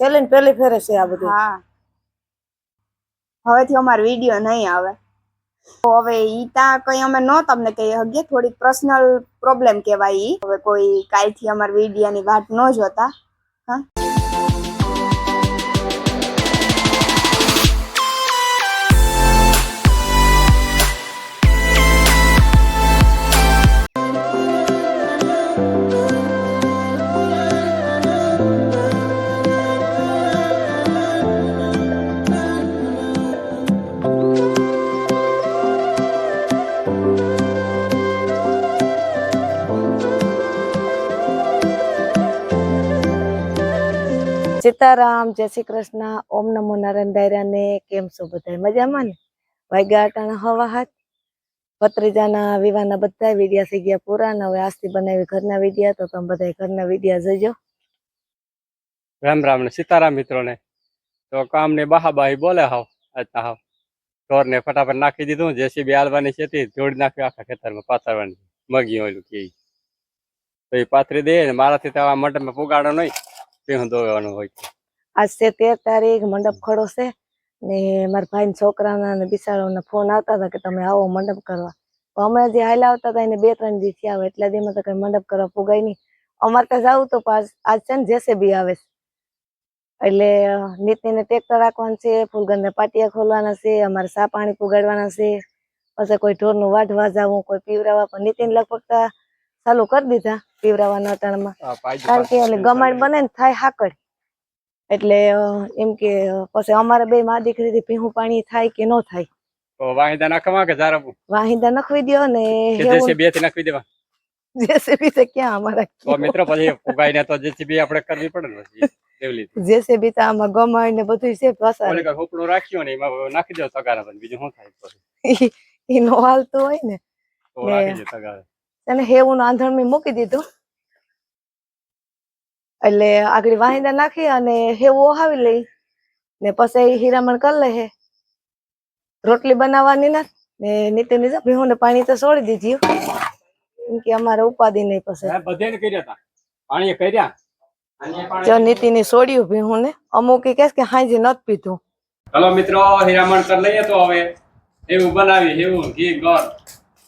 છેલ્લે ને પહેલી ફેરે છે આ બધું. હા. હવેથી અમારો વીડિયો નહીં આવે. તો હવે ઈ ત્યાં કઈ અમે ન તમને કહી હગીએ, થોડીક પર્સનલ પ્રોબ્લેમ કહેવાય ઈ. હવે કોઈ કાલથી અમાર વિડીયાની વાટ ન જોતા. હા. સીતારામ, જય શ્રી કૃષ્ણ. ઓમ નમો નારાયણ દાયરા ને કેમ છો બધા મજામાં ને? વાગ્યા અટાણા હવા હાથ. ભત્રીજાના વિવાહના બધા વિડિયા થઈ ગયા પૂરા ને હવે આજથી બનાવી ઘરના વિડિયા, તો તમે બધા ઘરના વિડિયા જોજો. રામ રામ ને સીતારામ મિત્રોને. તો કામ ને બહાબાહી બોલે હાવ આજના હાવ. ઢોર ને ફટાફટ નાખી દીધું, જેસીબી આલવાની છે જોડી નાખ્યું આખા ખેતરમાં પાથરવાની. મગી ઓલું કે. તો પાથરી દે ને મારાથી તો આ મંડપમાં પુગાડો નહીં. દોવાનું હોય આજ છે તેર તારીખ મંડપ ખડો છે ને મારા ભાઈ છોકરાના ને બિસાડોના ફોન આવતા હતા કે તમે આવો મંડપ કરવા. અમે જે હાલ આવતા હતા એને બે ત્રણ દી થયા હોય એટલા દીમાં તો કઈ મંડપ કરવા પુગાય નહીં. અમારે ત્યાં જવું તો આજ છે ને જેસીબી આવે એટલે નીતિને ટ્રેક્ટર રાખવાનું છે, ફૂલગંધના પાટિયા ખોલવાના છે, અમારે સા પાણી પુગાડવાના છે. પછી કોઈ ઢોરનું વાઢવા જાવું, કોઈ પીવરાવા. પણ નીતિન લગભગ ચાલુ કરી દીધા. પીવરાવાના અટાણમાં કારણ કે એટલે ગમાણ બને ને થાય હાકડ. એટલે એમ કે પછી અમારે બે માં દીકરીથી પીહું પાણી થાય કે ન થાય? તો વાહિદા નાખવા કે જારપું વાહિંદા નખવી દો ને જેસીબી થી નાખવી દેવા? જેસીબી તો ક્યાં અમારા તો મિત્રો પછી પુગાઈને તો જેસીબી આપણે કરવી પડે ને જેસીબી તો આમાં ગમાણ ને બધું છે પસાર હોપડું રાખ્યું ને એમાં નાખી દો તગારા પણ બીજું શું થાય પછી? ઈ નો હાલતું હોય ને. તો રાખી દે તગારા. અને હેવું આંધણ મેં મૂકી દીધું. એટલે આગળ વાહિંદા નાખી અને હેવો ઓહાવી લઈ ને પછી હીરામણ કરી લે હે. રોટલી બનાવવાની ના ને નીતિ ની ભીહું ને પાણી તો છોડી દીધી કે અમારે ઉપાધિ નહીં પછી. કર્યા હતા કર્યા? જો નીતિ ની છોડ્યું ભીહું ને અમુક કે કે હાંજે નત પીધું. ચલો મિત્રો હીરામણ કરી લઈએ તો હવે. એવું બનાવી એવું ઘી ગોળ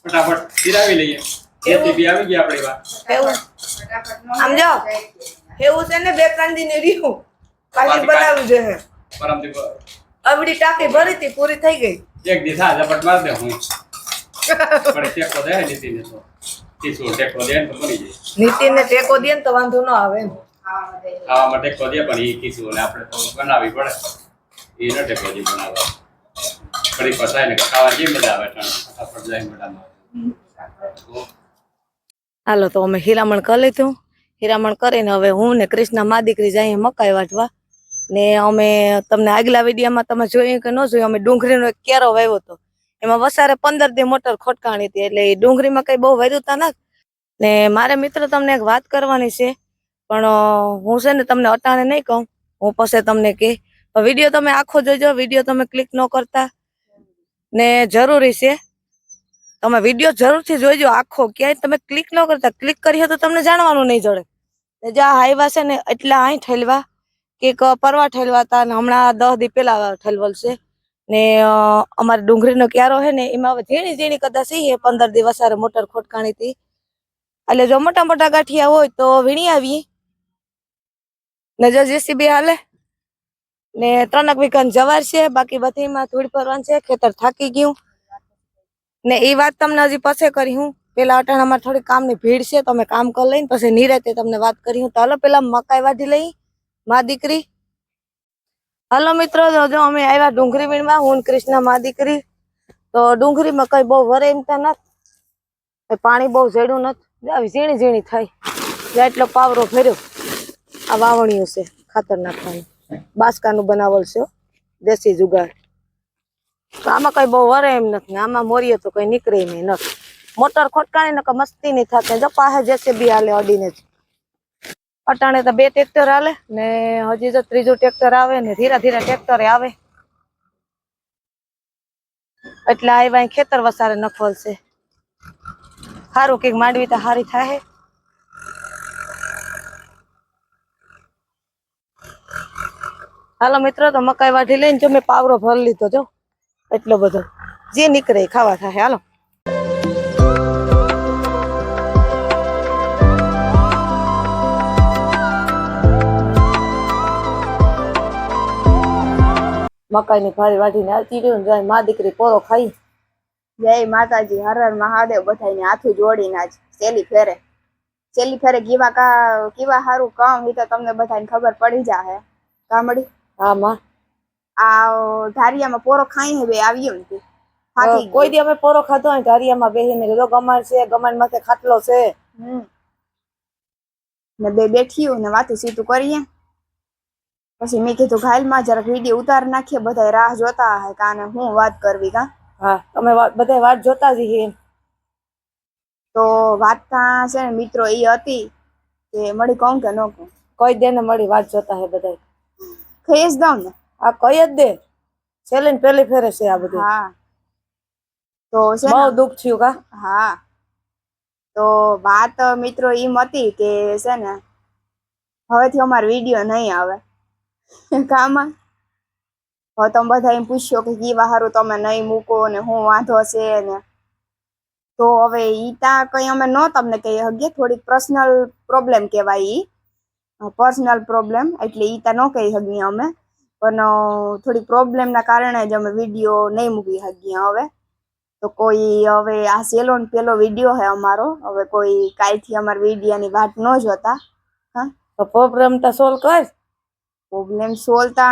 ફટાફટ પીરાવી લઈએ. જેસીબી આવી ગઈ આપણી વાત. એવું આમ જો. હેવું છે ને બે ત્રણ દિન રહ્યું. પાછી બનાવવું છે. અબડી ટાંકી ભરી હતી પૂરી થઈ ગઈ. એક દિવસ આ ઝપટ માર દે હું. પણ ટેકો દે નીતિને તો. તીસું ટેકો દે ને તો મરી જાય. નીતિ ને ટેકો દે ને તો વાંધો ન આવે એમ. માટે ટેકો દે પણ એ તીસું ને આપણે તો બનાવવી પડે. એ ન ટેકો દે બનાવવા. ફરી પસાય ને ખાવા જે મજા આવે ફટાફટ જાય મજામાં હાલો તો અમે હીરામણ કરી લીધું. હીરામણ કરીને હવે હું ને કૃષ્ણ મા દીકરી જઈએ મકાઈ વાટવા. ને અમે તમને આગલા વિડીયામાં તમે જોયું કે ન જોયું, અમે ડુંગળીનો એક કેરો વાવ્યો હતો. એમાં વસારે પંદર દી મોટર ખોટકાણી હતી, એટલે એ ડુંગળીમાં કંઈ બહુ વાર્યું ના ને મારે મિત્ર તમને એક વાત કરવાની છે, પણ હું છે ને તમને અટાણે નહીં કહું, હું પછી તમને કે વીડિયો તમે આખો જોજો, વીડિયો તમે ક્લિક ન કરતા. ને જરૂરી છે તમે વીડિયો જરૂરથી જોઈજો આખો. ક્યાંય તમે ક્લિક ન કરતા. ક્લિક કરીએ તો તમને જાણવાનું નહીં જડે. ને જે આ હાઈવા છે ને, એટલા અહીં ઠેલવા કે પરવા ઠેલવા હતા ને હમણાં દસ દી પેલા ઠેલવલ છે. ને અમારે ડુંગળીનો ક્યારો છે ને, એમાં હવે ઝીણી ઝીણી કદાચ એ પંદર દિવસ સારે મોટર ખોટકાણી હતી. એટલે જો મોટા મોટા ગાંઠિયા હોય તો વીણી આવીએ. ને જો જેસીબી હાલે. ને, ત્રણક વીઘાની જવાર છે, બાકી બધીમાં થોડી ફરવાનું છે, ખેતર થાકી ગયું. ને એ વાત તમને હજી પછી કરી હું. પેલા અટાણામાં થોડી કામની ભીડ છે, તો અમે કામ કરી લઈને પછી નિરાતે તમને વાત કરી હું. તો હાલો, પેલા મકાઈ વાઢી લઈ, મા દીકરી. હાલો મિત્રો જો અમે આવ્યા ડુંગળી વીણવા, હું કૃષ્ણ મા દીકરી. તો ડુંગળીમાં કઈ બહુ વરે એમ તો નથી. પાણી બહુ ઝેડું નથી. આવી ઝીણી ઝીણી થઈ. જે એટલો પાવરો ફેર્યો આ વાવણીઓ છે, ખાતર નાખવાનું. બાસકાનું બનાવેલ છે દેશી જુગાડ આમાં કઈ બહુ વરે એમ નથી. આમાં મોરીએ તો કઈ નીકળે એમ નથી. મોટર ખોટકાણી ને મસ્તી નહીં થતી. જો પાસે જશે બી હાલે, અડીને જ. અટાણે તો બે ટ્રેક્ટર હાલે ને હજી જો ત્રીજું ટ્રેક્ટર આવે ને ધીરે ધીરે ટ્રેક્ટર આવે. એટલે આવ્યા ખેતર વસારે નખોલશે સારું કંઈક માંડવી તો સારી થાય હાલો મિત્રો, તો મકાઈ વાઢી લઈને જો મેં પાવરો ભરી લીધો જો. એટલો બધો. જે નીકળે ખાવા થાય. હાલો. મકાઈની ફાળી વાટીને આવતી રહ્યું ને જાય મા દીકરી પોરો ખાઈ. જય માતાજી હર હર મહાદેવ બધાને હાથું જોડીને આજ સેલી ફેરે. સેલી ફેરે કેવા કા કેવા સારું કામ એ તો તમને બધાને ખબર પડી જાહે. કામડી હા માં. આ ધારિયામાં પોરો ખાઈ હવે બે આવી થાકી કોઈ દી અમે પોરો ખાધો હોય ધારિયામાં બેહીને લીધો ગમાણ છે ગમાણ માથે ખાટલો છે. ને બે બેઠ્યું ને વાતું સીતું કરીએ. પછી મેં કીધું ઘાયલમાં જરાક વીડિયો ઉતાર નાખીએ બધા રાહ જોતા હે કાને હું વાત કરવી કા? હા તમે બધા વાત જોતા જ છીએ તો વાત ત્યાં છે ને મિત્રો એ હતી કે મળી કહું કે ન કહું? કોઈ દે ને મળી વાત જોતા હે બધા ખાઈ જ દઉં ને. આ કઈ જ દે. છેલ્લે ને પેલી ફેરે છે આ બધું. હા. તો છે બહુ દુઃખ થયું કા? હા. તો વાત મિત્રો એમ હતી કે છે ને હવેથી અમારો વીડિયો નહીં આવે. કામાં? હવે તમે બધા એમ પૂછ્યો કે કેવા વાહારું તમે નહીં મૂકો ને હું વાંધો છે ને. તો હવે ઈ ત્યાં કઈ અમે ન તમને કહી શકીએ થોડીક પર્સનલ પ્રોબ્લેમ કહેવાય ઈ. પર્સનલ પ્રોબ્લેમ એટલે ઈ ત્યાં ન કહી શકીએ અમે. પણ થોડી પ્રોબ્લેમના કારણે જ અમે વીડિયો નહીં મૂકી શકીએ હવે. તો કોઈ હવે આ સેલો પેલો વીડિયો હે અમારો. હવે કોઈ કાલથી અમારા વિડીયાની વાટ ન જોતા. હા? તો પ્રોબ્લેમ તો સોલ્વ કર. પ્રોબ્લેમ સોલ્વ તો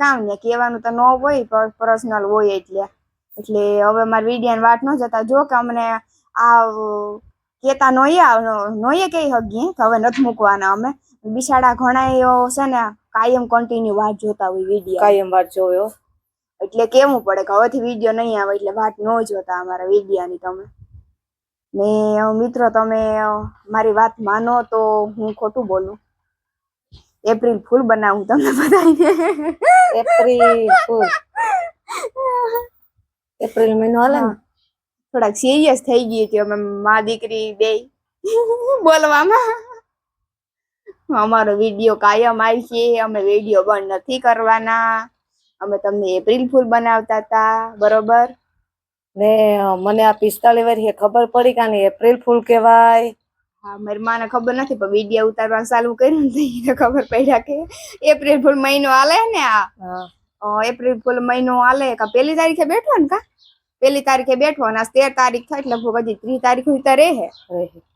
કામ ને કહેવાનું તો ન હોય પર્સનલ હોય એટલે. એટલે હવે મારા વિડીયાની વાટ ન જોતા. જો કે અમને આ કેતા નોઈએ નોઈએ કહી શકીએ કે હવે નથી મૂકવાના અમે. બિચારા ઘણા છે ને કાયમ કન્ટિન્યુ વાટ જોતા હોય વીડિયો કાયમ વાત જોયો એટલે કેવું પડે કે હવેથી વીડિયો નહીં આવે એટલે વાત ન જોતા અમારા વિડીયાની તમે. ને મિત્રો તમે મારી વાત માનો તો હું ખોટું બોલું? એપ્રિલ ફૂલ બનાવું તમને બધાને એપ્રિલ ફૂલ એપ્રિલ મહિનો હાલે થોડાક સિરિયસ થઈ ગઈ હતી. અમે મા દીકરી બે બોલવામાં. અમારો વીડિયો કાયમ આવશે અમે વીડિયો બંધ નથી કરવાના. અમે તમને એપ્રિલ ફૂલ બનાવતા હતા. બરોબર? ને મને આ પિસ્તાળી વર્ષે ખબર પડી કે આને એપ્રિલ ફૂલ કહેવાય. હા મારી માને ખબર નથી પણ વીડિયો ઉતારવાનું ચાલુ કર્યું ને ખબર પડ્યા કે એપ્રિલ ફૂલ મહિનો હાલે ને આ. એપ્રિલ ફૂલ મહિનો હાલે કા પહેલી તારીખે બેઠો ને કા? પહેલી તારીખે બેઠો અને તેર તારીખ થાય એટલે લગભગ હજી ત્રીસ તારીખ સુધી રહે.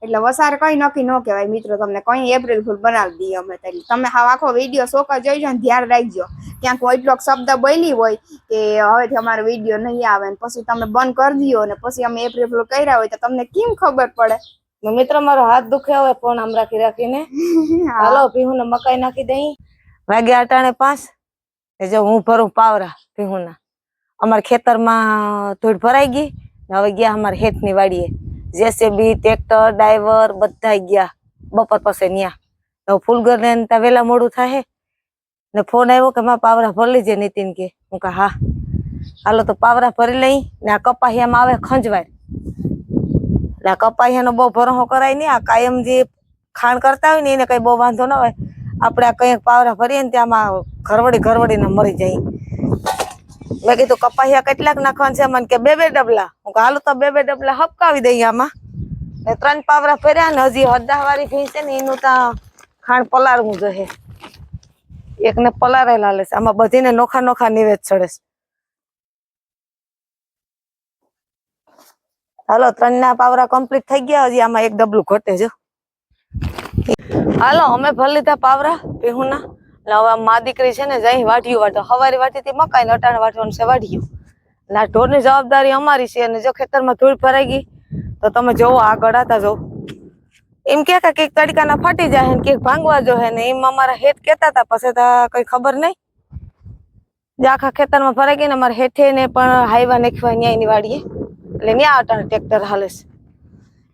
એટલે વસાર કઈ નક્કી ન કહેવાય. મિત્રો તમને કઈ એપ્રિલ ફૂલ બનાવી દઈએ અમે. એટલે તમે હાવ આખો વીડિયો શોકા જોઈજો ને ધ્યાન રાખજો. ક્યાંક કોઈ એટલોક શબ્દ બોલી હોય કે હવેથી અમારો વીડિયો નહીં આવે ને પછી તમે બંધ કરી દો ને પછી અમે એપ્રિલ ફૂલ કર્યા હોય તો તમને કેમ ખબર પડે? મિત્રો મારો હાથ દુખે હવે ફોન આમ રાખી રાખીને. હાલો પીહું ને મકાઈ નાખી દઈ. વાગ્યા અટાણે પાંચ. એ જો હું ભરું પાવરા પીહું ના અમારા ખેતરમાં ધૂળ ભરાઈ ગઈ હવે ગયા અમારા હેઠની વાડીએ. જેસીબી, ટ્રેક્ટર, ડ્રાઈવર બધા ગયા બપોર પછી ત્યાં હવે ફૂલગર ને ત્યાં વહેલા મોડું થાય ને ફોન આવ્યો કે મારા પાવરા ભરી લેજે નીતિન કે. હું કહા, હા. હાલો તો પાવરા ભરી લઈ ને આ કપાહિયામાં આવે ખંજવાય એટલે આ કપાહિયાનો બહુ ભરોહો કરાય નહીં. આ કાયમ જે ખાણ કરતા હોય ને એને કઈ બહુ વાંધો ના હોય. આપણે આ કંઈક પાવરા ભરીએ ને ત્યાંમાં ઘરવડી ઘરવડીને મરી જાય. મેં કીધું, કપાહિયા કેટલાક નાખવાના છે? મને કે, બે બે ડબલા. હું હાલો તો બે બે ડબલા હપકાવી દઈએ આમાં. ત્રણ પાવરા ફેર્યા ને હજી હદા વાળી ભીંસ છે ને, એનું ત્યાં ખાણ પલાળવું જોઈએ. એકને પલાળેલા છે. આમાં બધીને નોખા નોખા નિવેદ ચડે છે. હાલો ત્રણ ના પાવરા કમ્પ્લીટ થઈ ગયા. હજી આમાં એક ડબલું ઘટે છે. હાલો, અમે ભરી લીધા પાવરા પીહુના એટલે હવે મા દીકરી છે ને જઈ વાઢિયું વાટો હવારી વાટી હતી મકાઈ ને વાટવાનું છે વાઢિયું. એટલે આ ઢોરની જવાબદારી અમારી છે અને જો ખેતરમાં ધૂળ ભરાઈ ગઈ, તો તમે જોવો આગળ ગળાતા જો. એમ કે કે તડકાના ફાટી જાય ને કંઈક ભાંગવા જો હે ને એમ અમારા હેઠ કેતા હતા. પછી તો કઈ ખબર નહીં. જે આખા ખેતરમાં ભરાઈ ગઈ ને અમારે હેઠે ને પણ હાઈવા નાખવા ન્યાયની વાડીએ. એટલે ન્યા અટાણ ટ્રેક્ટર હાલે છે.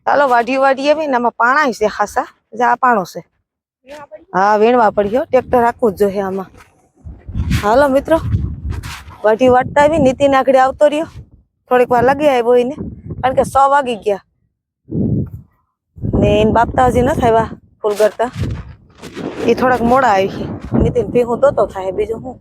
ચાલો વાઢિયું વાઢીએ ને આમાં પાણા છે ખાસા. જે, આ પાણો છે. હા, વીણવા પડ્યો. ટ્રેક્ટર રાખવું જ જોઈએ આમાં. હાલો મિત્રો વાઢી વાટતા આવી. નીતિ આખડે આવતો રહ્યો. થોડીક વાર લાગી આવ્યો એને. કારણ કે સો વાગી ગયા. ને એને બાપતા હજી ન થાય ફૂલ કરતા. એ થોડાક મોડા આવી. નીતિન ભેગું તો થાય, બીજું શું?